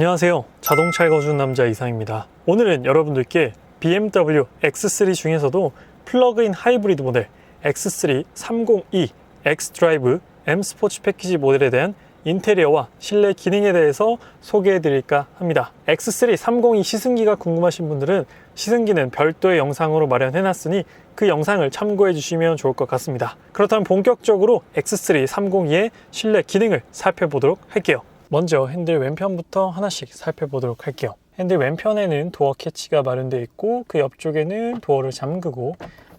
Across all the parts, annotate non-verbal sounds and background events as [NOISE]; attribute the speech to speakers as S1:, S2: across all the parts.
S1: 안녕하세요. 자동차 읽어주는 남자 이상입니다. 오늘은 여러분들께 BMW X3 중에서도 플러그인 하이브리드 모델 X3 302 X 드라이브 M 스포츠 패키지 모델에 대한 인테리어와 실내 기능에 대해서 소개해 드릴까 합니다. X3 302 시승기가 궁금하신 분들은 시승기는 별도의 영상으로 마련해 놨으니 그 영상을 참고해 주시면 좋을 것 같습니다. 그렇다면 본격적으로 X3 302의 실내 기능을 살펴보도록 할게요. 먼저 핸들 왼편부터 하나씩 살펴보도록 할게요. 핸들 왼편에는 도어 캐치가 마련되어 있고 그 옆쪽에는 도어를 잠그고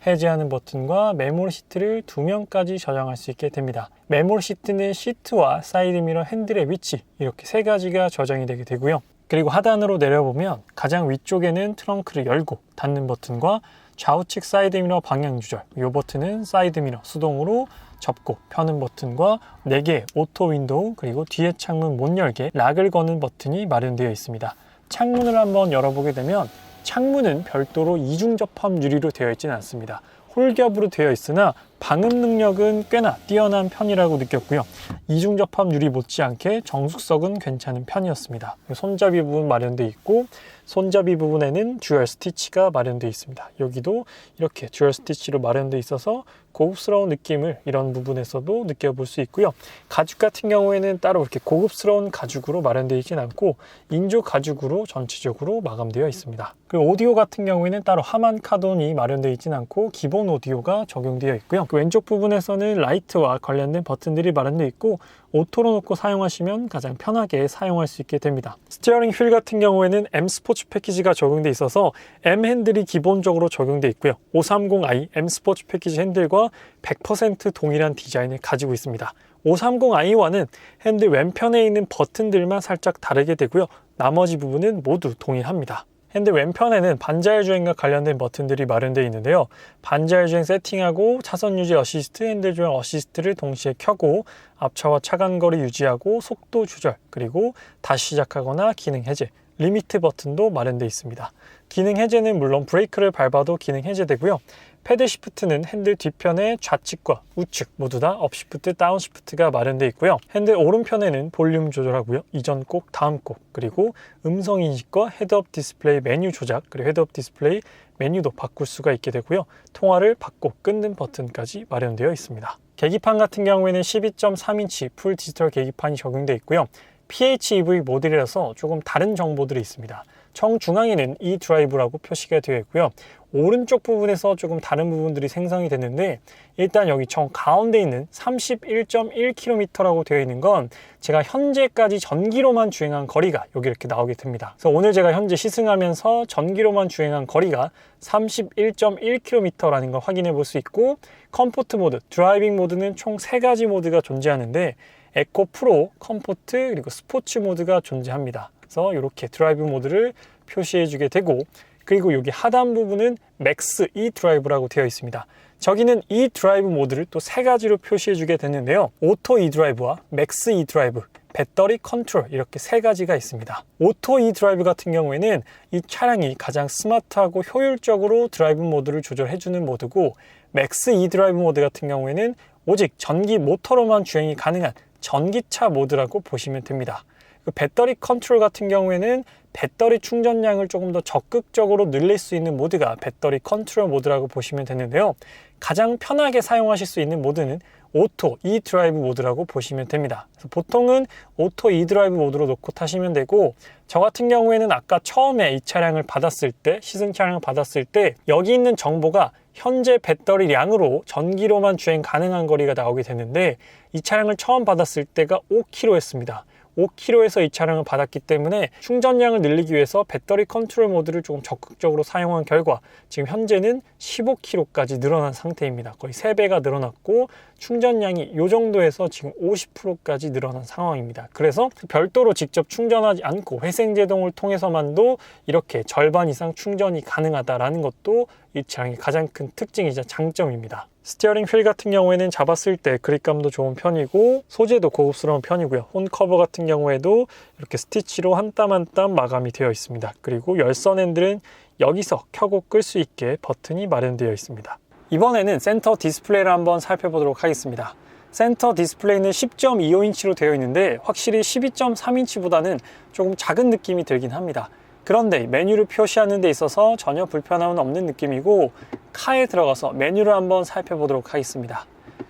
S1: 해제하는 버튼과 메모리 시트를 두 명까지 저장할 수 있게 됩니다. 메모리 시트는 시트와 사이드 미러 핸들의 위치 이렇게 세 가지가 저장이 되게 되고요. 그리고 하단으로 내려보면 가장 위쪽에는 트렁크를 열고 닫는 버튼과 좌우측 사이드 미러 방향 조절 이 버튼은 사이드 미러 수동으로 접고 펴는 버튼과 4개 오토 윈도우 그리고 뒤에 창문 못 열게 락을 거는 버튼이 마련되어 있습니다. 창문을 한번 열어보게 되면 창문은 별도로 이중 접합 유리로 되어 있지는 않습니다. 홀겹으로 되어 있으나 방음 능력은 꽤나 뛰어난 편이라고 느꼈고요. 이중 접합 유리 못지않게 정숙성은 괜찮은 편이었습니다. 손잡이 부분 마련되어 있고 손잡이 부분에는 듀얼 스티치가 마련되어 있습니다. 여기도 이렇게 듀얼 스티치로 마련되어 있어서 고급스러운 느낌을 이런 부분에서도 느껴볼 수 있고요. 가죽 같은 경우에는 따로 이렇게 고급스러운 가죽으로 마련되어 있진 않고 인조 가죽으로 전체적으로 마감되어 있습니다. 그리고 오디오 같은 경우에는 따로 하만 카돈이 마련되어 있진 않고 기본 오디오가 적용되어 있고요. 그 왼쪽 부분에서는 라이트와 관련된 버튼들이 마련되어 있고 오토로 놓고 사용하시면 가장 편하게 사용할 수 있게 됩니다. 스티어링 휠 같은 경우에는 M 스포츠 패키지가 적용돼 있어서 M 핸들이 기본적으로 적용돼 있고요. 530i M 스포츠 패키지 핸들과 100% 동일한 디자인을 가지고 있습니다. 530i와는 핸들 왼편에 있는 버튼들만 살짝 다르게 되고요. 나머지 부분은 모두 동일합니다. 핸들 왼편에는 반자율 주행과 관련된 버튼들이 마련되어 있는데요. 반자율 주행 세팅하고 차선 유지 어시스트, 핸들 주행 어시스트를 동시에 켜고 앞차와 차간거리 유지하고 속도 조절, 그리고 다시 시작하거나 기능 해제, 리미트 버튼도 마련되어 있습니다. 기능 해제는 물론 브레이크를 밟아도 기능 해제되고요. 패드 시프트는 핸들 뒤편에 좌측과 우측 모두 다 업시프트, 다운시프트가 마련되어 있고요. 핸들 오른편에는 볼륨 조절하고요. 이전 곡, 다음 곡, 그리고 음성 인식과 헤드업 디스플레이 메뉴 조작, 그리고 헤드업 디스플레이 메뉴도 바꿀 수가 있게 되고요. 통화를 받고 끊는 버튼까지 마련되어 있습니다. 계기판 같은 경우에는 12.3인치 풀 디지털 계기판이 적용되어 있고요. PHEV 모델이라서 조금 다른 정보들이 있습니다. 정중앙에는 E 드라이브라고 표시가 되어 있고요. 오른쪽 부분에서 조금 다른 부분들이 생성이 됐는데 일단 여기 정 가운데 있는 31.1km라고 되어 있는 건 제가 현재까지 전기로만 주행한 거리가 여기 이렇게 나오게 됩니다. 그래서 오늘 제가 현재 시승하면서 전기로만 주행한 거리가 31.1km라는 걸 확인해 볼 수 있고 컴포트 모드, 드라이빙 모드는 총 3가지 모드가 존재하는데 에코 프로, 컴포트, 그리고 스포츠 모드가 존재합니다. 그래서 이렇게 드라이브 모드를 표시해 주게 되고 그리고 여기 하단 부분은 맥스 E 드라이브라고 되어 있습니다. 저기는 E 드라이브 모드를 또 세 가지로 표시해 주게 됐는데요. 오토 E 드라이브와 맥스 E 드라이브, 배터리 컨트롤 이렇게 세 가지가 있습니다. 오토 E 드라이브 같은 경우에는 이 차량이 가장 스마트하고 효율적으로 드라이브 모드를 조절해 주는 모드고 맥스 E 드라이브 모드 같은 경우에는 오직 전기 모터로만 주행이 가능한 전기차 모드라고 보시면 됩니다. 그 배터리 컨트롤 같은 경우에는 배터리 충전량을 조금 더 적극적으로 늘릴 수 있는 모드가 배터리 컨트롤 모드라고 보시면 되는데요. 가장 편하게 사용하실 수 있는 모드는 오토 E 드라이브 모드라고 보시면 됩니다. 보통은 오토 E 드라이브 모드로 놓고 타시면 되고 저 같은 경우에는 아까 처음에 이 차량을 받았을 때 시승 차량을 받았을 때 여기 있는 정보가 현재 배터리량으로 전기로만 주행 가능한 거리가 나오게 되는데 이 차량을 처음 받았을 때가 5km였습니다. 5km에서 이 차량을 받았기 때문에 충전량을 늘리기 위해서 배터리 컨트롤 모드를 조금 적극적으로 사용한 결과 지금 현재는 15km까지 늘어난 상태입니다. 거의 3배가 늘어났고 충전량이 이 정도에서 지금 50%까지 늘어난 상황입니다. 그래서 별도로 직접 충전하지 않고 회생제동을 통해서만도 이렇게 절반 이상 충전이 가능하다라는 것도 이 차량의 가장 큰 특징이자 장점입니다. 스티어링 휠 같은 경우에는 잡았을 때 그립감도 좋은 편이고 소재도 고급스러운 편이고요. 혼 커버 같은 경우에도 이렇게 스티치로 한 땀 한 땀 마감이 되어 있습니다. 그리고 열선 핸들은 여기서 켜고 끌 수 있게 버튼이 마련되어 있습니다. 이번에는 센터 디스플레이를 한번 살펴보도록 하겠습니다. 센터 디스플레이는 10.25인치로 되어 있는데 확실히 12.3인치보다는 조금 작은 느낌이 들긴 합니다. 그런데 메뉴를 표시하는 데 있어서 전혀 불편함은 없는 느낌이고 카에 들어가서 메뉴를 한번 살펴보도록 하겠습니다.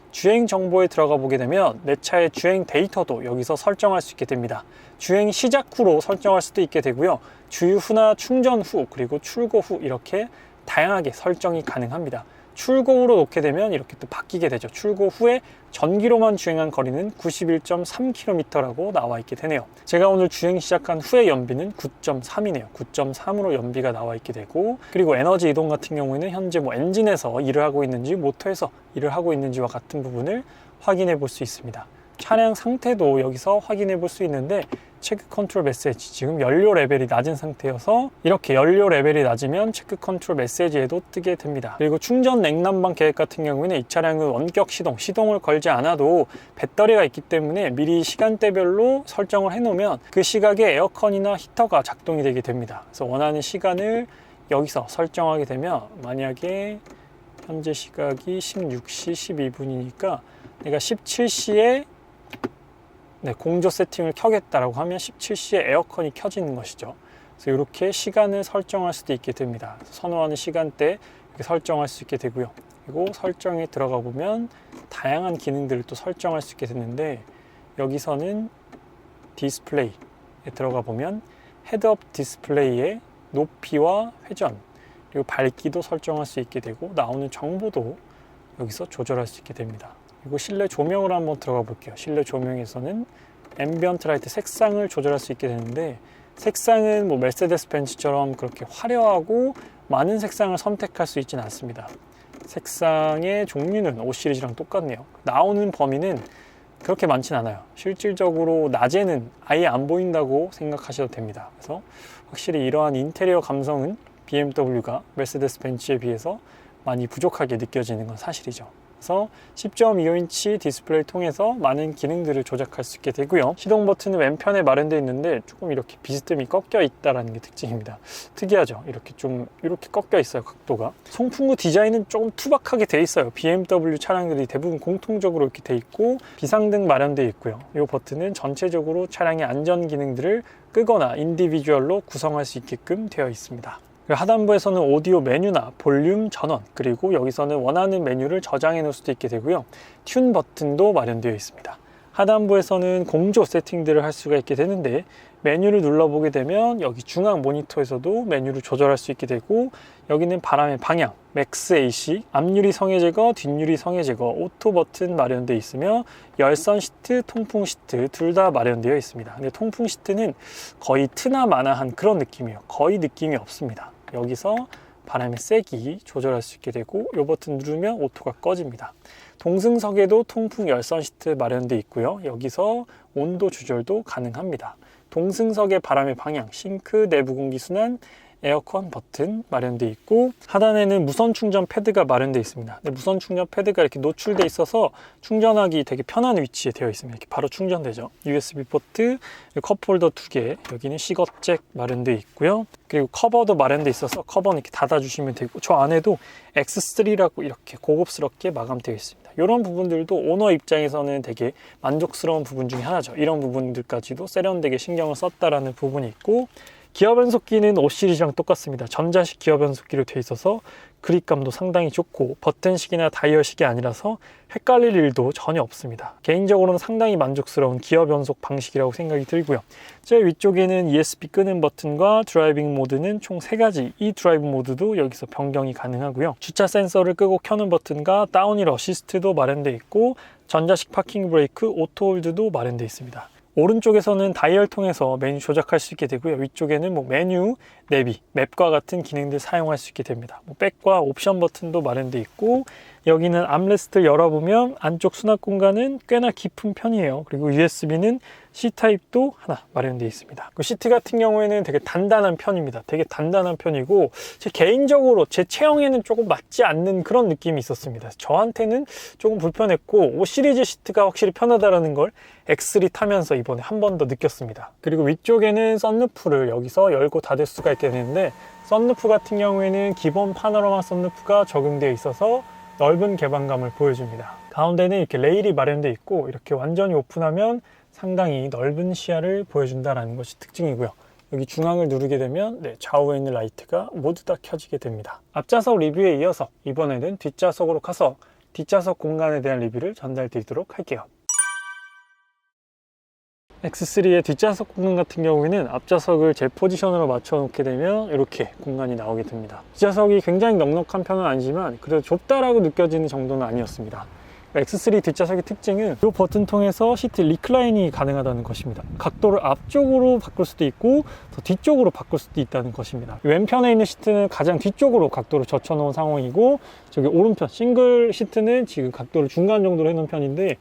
S1: 주행 정보에 들어가 보게 되면 내 차의 주행 데이터도 여기서 설정할 수 있게 됩니다. 주행 시작 후로 설정할 수도 있게 되고요. 주유 후나 충전 후 그리고 출고 후 이렇게 다양하게 설정이 가능합니다. 출고 후로 놓게 되면 이렇게 또 바뀌게 되죠. 출고 후에 전기로만 주행한 거리는 91.3km라고 나와 있게 되네요. 제가 오늘 주행 시작한 후의 연비는 9.3이네요. 9.3으로 연비가 나와 있게 되고 그리고 에너지 이동 같은 경우에는 현재 뭐 엔진에서 일을 하고 있는지 모터에서 일을 하고 있는지와 같은 부분을 확인해 볼 수 있습니다. 차량 상태도 여기서 확인해 볼 수 있는데 체크 컨트롤 메시지. 지금 연료 레벨이 낮은 상태여서 이렇게 연료 레벨이 낮으면 체크 컨트롤 메시지에도 뜨게 됩니다. 그리고 충전 냉난방 계획 같은 경우에는 이 차량은 원격 시동 시동을 걸지 않아도 배터리가 있기 때문에 미리 시간대별로 설정을 해 놓으면 그 시각에 에어컨이나 히터가 작동이 되게 됩니다. 그래서 원하는 시간을 여기서 설정하게 되면 만약에 현재 시각이 16시 12분이니까 내가 17시에 네, 공조 세팅을 켜겠다라고 하면 17시에 에어컨이 켜지는 것이죠. 그래서 이렇게 시간을 설정할 수도 있게 됩니다. 선호하는 시간대 이렇게 설정할 수 있게 되고요. 그리고 설정에 들어가 보면 다양한 기능들을 또 설정할 수 있게 되는데 여기서는 디스플레이에 들어가 보면 헤드업 디스플레이의 높이와 회전 그리고 밝기도 설정할 수 있게 되고 나오는 정보도 여기서 조절할 수 있게 됩니다. 그리고 실내 조명을 한번 들어가 볼게요. 실내 조명에서는 앰비언트 라이트 색상을 조절할 수 있게 되는데 색상은 뭐 메르세데스 벤츠처럼 그렇게 화려하고 많은 색상을 선택할 수 있지는 않습니다. 색상의 종류는 5 시리즈랑 똑같네요. 나오는 범위는 그렇게 많진 않아요. 실질적으로 낮에는 아예 안 보인다고 생각하셔도 됩니다. 그래서 확실히 이러한 인테리어 감성은 BMW가 메르세데스 벤츠에 비해서 많이 부족하게 느껴지는 건 사실이죠. 그래서 10.25인치 디스플레이를 통해서 많은 기능들을 조작할 수 있게 되고요. 시동 버튼은 왼편에 마련되어 있는데 조금 이렇게 비스듬히 꺾여 있다는 게 특징입니다. 특이하죠. 이렇게 좀 이렇게 꺾여 있어요. 각도가. 송풍구 디자인은 조금 투박하게 돼 있어요. BMW 차량들이 대부분 공통적으로 이렇게 돼 있고 비상등 마련되어 있고요. 이 버튼은 전체적으로 차량의 안전 기능들을 끄거나 인디비주얼로 구성할 수 있게끔 되어 있습니다. 하단부에서는 오디오 메뉴나 볼륨 전원 그리고 여기서는 원하는 메뉴를 저장해 놓을 수도 있게 되고요 튠 버튼도 마련되어 있습니다 하단부에서는 공조 세팅들을 할 수가 있게 되는데 메뉴를 눌러보게 되면 여기 중앙 모니터에서도 메뉴를 조절할 수 있게 되고 여기는 바람의 방향, 맥스 AC, 앞유리 성해 제거, 뒷유리 성해 제거, 오토 버튼 마련되어 있으며 열선 시트, 통풍 시트 둘 다 마련되어 있습니다. 근데 통풍 시트는 거의 트나 마나한 그런 느낌이에요. 거의 느낌이 없습니다. 여기서 바람의 세기 조절할 수 있게 되고 이 버튼 누르면 오토가 꺼집니다. 동승석에도 통풍 열선 시트 마련되어 있고요. 여기서 온도 조절도 가능합니다. 동승석의 바람의 방향, 싱크, 내부 공기 순환, 에어컨 버튼 마련되어 있고 하단에는 무선 충전 패드가 마련되어 있습니다. 근데 무선 충전 패드가 이렇게 노출되어 있어서 충전하기 되게 편한 위치에 되어 있습니다. 이렇게 바로 충전되죠. USB 포트, 컵 홀더 두 개, 여기는 시거잭 마련되어 있고요. 그리고 커버도 마련되어 있어서 커버는 이렇게 닫아주시면 되고 저 안에도 X3라고 이렇게 고급스럽게 마감되어 있습니다. 이런 부분들도 오너 입장에서는 되게 만족스러운 부분 중에 하나죠. 이런 부분들까지도 세련되게 신경을 썼다라는 부분이 있고 기어 변속기는 5 시리즈랑 똑같습니다. 전자식 기어 변속기로 되어 있어서 그립감도 상당히 좋고 버튼식이나 다이얼식이 아니라서 헷갈릴 일도 전혀 없습니다. 개인적으로는 상당히 만족스러운 기어 변속 방식이라고 생각이 들고요. 제 위쪽에는 ESP 끄는 버튼과 드라이빙 모드는 총 3가지 이 드라이브 모드도 여기서 변경이 가능하고요. 주차 센서를 끄고 켜는 버튼과 다운힐 어시스트도 마련되어 있고 전자식 파킹 브레이크, 오토 홀드도 마련되어 있습니다. 오른쪽에서는 다이얼 통해서 메뉴 조작할 수 있게 되고요. 위쪽에는 뭐 메뉴, 내비, 맵과 같은 기능들 사용할 수 있게 됩니다. 뭐 백과 옵션 버튼도 마련되어 있고 여기는 암레스트를 열어보면 안쪽 수납 공간은 꽤나 깊은 편이에요. 그리고 USB는 C타입도 하나 마련되어 있습니다. 그 시트 같은 경우에는 되게 단단한 편입니다. 되게 단단한 편이고 제 개인적으로 제 체형에는 조금 맞지 않는 그런 느낌이 있었습니다. 저한테는 조금 불편했고 5 시리즈 시트가 확실히 편하다는 걸 X3 타면서 이번에 한 번 더 느꼈습니다. 그리고 위쪽에는 썬루프를 여기서 열고 닫을 수가 있게 되는데 썬루프 같은 경우에는 기본 파노라마 썬루프가 적용되어 있어서 넓은 개방감을 보여줍니다. 가운데는 이렇게 레일이 마련되어 있고 이렇게 완전히 오픈하면 상당히 넓은 시야를 보여준다는 것이 특징이고요. 여기 중앙을 누르게 되면 네, 좌우에 있는 라이트가 모두 다 켜지게 됩니다. 앞좌석 리뷰에 이어서 이번에는 뒷좌석으로 가서 뒷좌석 공간에 대한 리뷰를 전달드리도록 할게요. X3의 뒷좌석 공간 같은 경우에는 앞좌석을 제 포지션으로 맞춰 놓게 되면 이렇게 공간이 나오게 됩니다. 뒷좌석이 굉장히 넉넉한 편은 아니지만 그래도 좁다라고 느껴지는 정도는 아니었습니다. X3 뒷좌석의 특징은 이 버튼 통해서 시트 리클라인이 가능하다는 것입니다. 각도를 앞쪽으로 바꿀 수도 있고 더 뒤쪽으로 바꿀 수도 있다는 것입니다. 왼편에 있는 시트는 가장 뒤쪽으로 각도를 젖혀 놓은 상황이고 저기 오른편 싱글 시트는 지금 각도를 중간 정도로 해놓은 편인데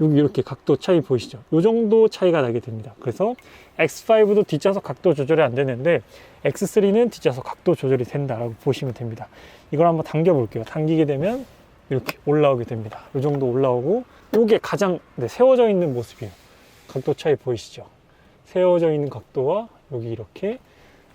S1: 여기 이렇게 각도 차이 보이시죠? 이 정도 차이가 나게 됩니다. 그래서 X5도 뒷좌석 각도 조절이 안 되는데 X3는 뒷좌석 각도 조절이 된다라고 보시면 됩니다. 이걸 한번 당겨 볼게요. 당기게 되면 이렇게 올라오게 됩니다. 이 정도 올라오고 이게 가장 네, 세워져 있는 모습이에요. 각도 차이 보이시죠? 세워져 있는 각도와 여기 이렇게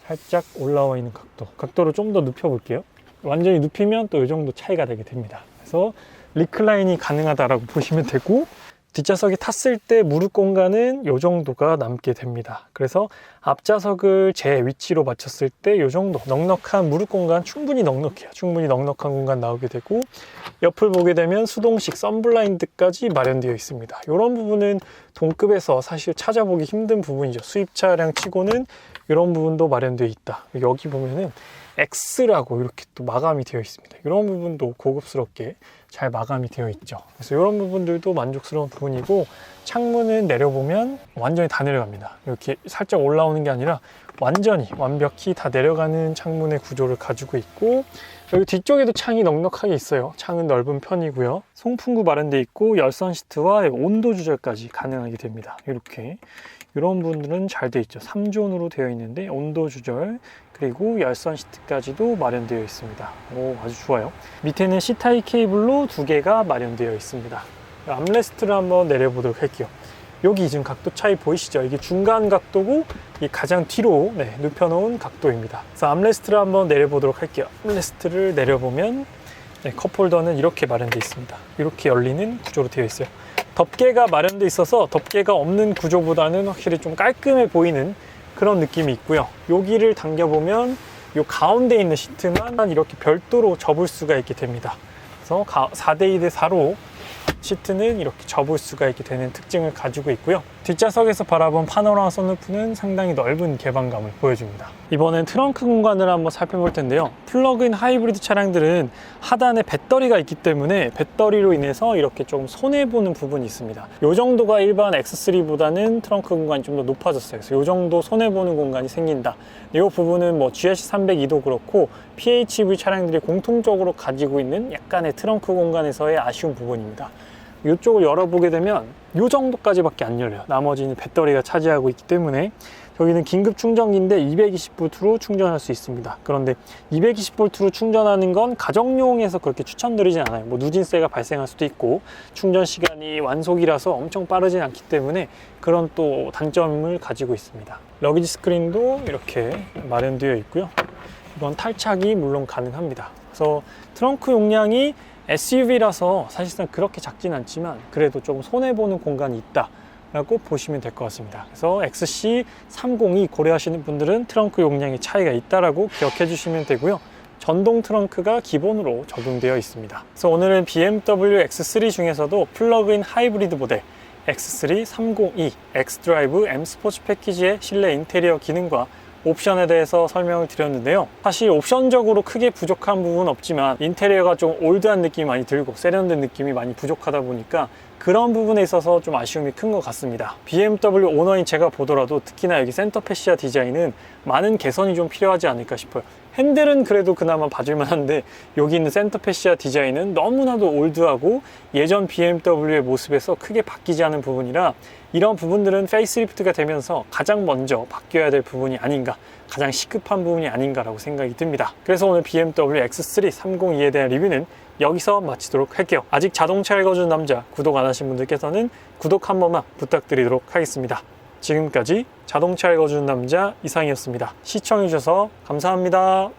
S1: 살짝 올라와 있는 각도. 각도를 좀 더 눕혀 볼게요. 완전히 눕히면 또 이 정도 차이가 되게 됩니다. 그래서 리클라인이 가능하다라고 [LAUGHS] 보시면 되고 뒷좌석에 탔을 때 무릎 공간은 이 정도가 남게 됩니다. 그래서 앞좌석을 제 위치로 맞췄을 때 이 정도 넉넉한 무릎 공간 충분히 넉넉해요. 충분히 넉넉한 공간 나오게 되고 옆을 보게 되면 수동식 썬블라인드까지 마련되어 있습니다. 이런 부분은 동급에서 사실 찾아보기 힘든 부분이죠. 수입 차량 치고는 이런 부분도 마련되어 있다. 여기 보면은 X라고 이렇게 또 마감이 되어 있습니다. 이런 부분도 고급스럽게 잘 마감이 되어 있죠. 그래서 이런 부분들도 만족스러운 부분이고 창문은 내려보면 완전히 다 내려갑니다. 이렇게 살짝 올라오는 게 아니라 완전히 완벽히 다 내려가는 창문의 구조를 가지고 있고 여기 뒤쪽에도 창이 넉넉하게 있어요. 창은 넓은 편이고요. 송풍구 마련되어 있고 열선 시트와 온도 조절까지 가능하게 됩니다. 이렇게 이런 부분들은 잘 되어 있죠. 3존으로 되어 있는데 온도 조절 그리고 열선 시트까지도 마련되어 있습니다. 오, 아주 좋아요. 밑에는 C타입 케이블로 두 개가 마련되어 있습니다. 암레스트를 한번 내려보도록 할게요. 여기 지금 각도 차이 보이시죠? 이게 중간 각도고 이 가장 뒤로 네, 눕혀놓은 각도입니다. 그래서 암레스트를 한번 내려보도록 할게요. 암레스트를 내려보면 네, 컵홀더는 이렇게 마련되어 있습니다. 이렇게 열리는 구조로 되어 있어요. 덮개가 마련되어 있어서 덮개가 없는 구조보다는 확실히 좀 깔끔해 보이는 그런 느낌이 있고요. 여기를 당겨보면 이 가운데 있는 시트만 이렇게 별도로 접을 수가 있게 됩니다. 그래서 4대2 대 4로 시트는 이렇게 접을 수가 있게 되는 특징을 가지고 있고요. 뒷좌석에서 바라본 파노라마 선루프는 상당히 넓은 개방감을 보여줍니다. 이번엔 트렁크 공간을 한번 살펴볼 텐데요. 플러그인 하이브리드 차량들은 하단에 배터리가 있기 때문에 배터리로 인해서 이렇게 좀 손해보는 부분이 있습니다. 이 정도가 일반 X3보다는 트렁크 공간이 좀 더 높아졌어요. 그래서 이 정도 손해보는 공간이 생긴다. 이 부분은 뭐 GS302도 그렇고 PHEV 차량들이 공통적으로 가지고 있는 약간의 트렁크 공간에서의 아쉬운 부분입니다. 이쪽을 열어보게 되면 이 정도까지밖에 안 열려요. 나머지는 배터리가 차지하고 있기 때문에 여기는 긴급 충전기인데 220V로 충전할 수 있습니다. 그런데 220V로 충전하는 건 가정용에서 그렇게 추천드리진 않아요. 뭐 누진세가 발생할 수도 있고 충전 시간이 완속이라서 엄청 빠르진 않기 때문에 그런 또 단점을 가지고 있습니다. 러기지 스크린도 이렇게 마련되어 있고요. 이건 탈착이 물론 가능합니다. 그래서 트렁크 용량이 SUV라서 사실상 그렇게 작진 않지만 그래도 좀 손해보는 공간이 있다 라고 보시면 될 것 같습니다. 그래서 XC302 고려하시는 분들은 트렁크 용량의 차이가 있다라고 기억해 주시면 되고요. 전동 트렁크가 기본으로 적용되어 있습니다. 그래서 오늘은 BMW X3 중에서도 플러그인 하이브리드 모델 X3 302 X드라이브 M 스포츠 패키지의 실내 인테리어 기능과 옵션에 대해서 설명을 드렸는데요. 사실 옵션적으로 크게 부족한 부분은 없지만 인테리어가 좀 올드한 느낌이 많이 들고 세련된 느낌이 많이 부족하다 보니까 그런 부분에 있어서 좀 아쉬움이 큰 것 같습니다. BMW 오너인 제가 보더라도 특히나 여기 센터 패시아 디자인은 많은 개선이 좀 필요하지 않을까 싶어요. 핸들은 그래도 그나마 봐줄만 한데 여기 있는 센터 패시아 디자인은 너무나도 올드하고 예전 BMW의 모습에서 크게 바뀌지 않은 부분이라 이런 부분들은 페이스리프트가 되면서 가장 먼저 바뀌어야 될 부분이 아닌가 가장 시급한 부분이 아닌가라고 생각이 듭니다. 그래서 오늘 BMW X3 302에 대한 리뷰는 여기서 마치도록 할게요. 아직 자동차 읽어주는 남자 구독 안 하신 분들께서는 구독 한 번만 부탁드리도록 하겠습니다. 지금까지 자동차 읽어주는 남자 이상이었습니다. 시청해주셔서 감사합니다.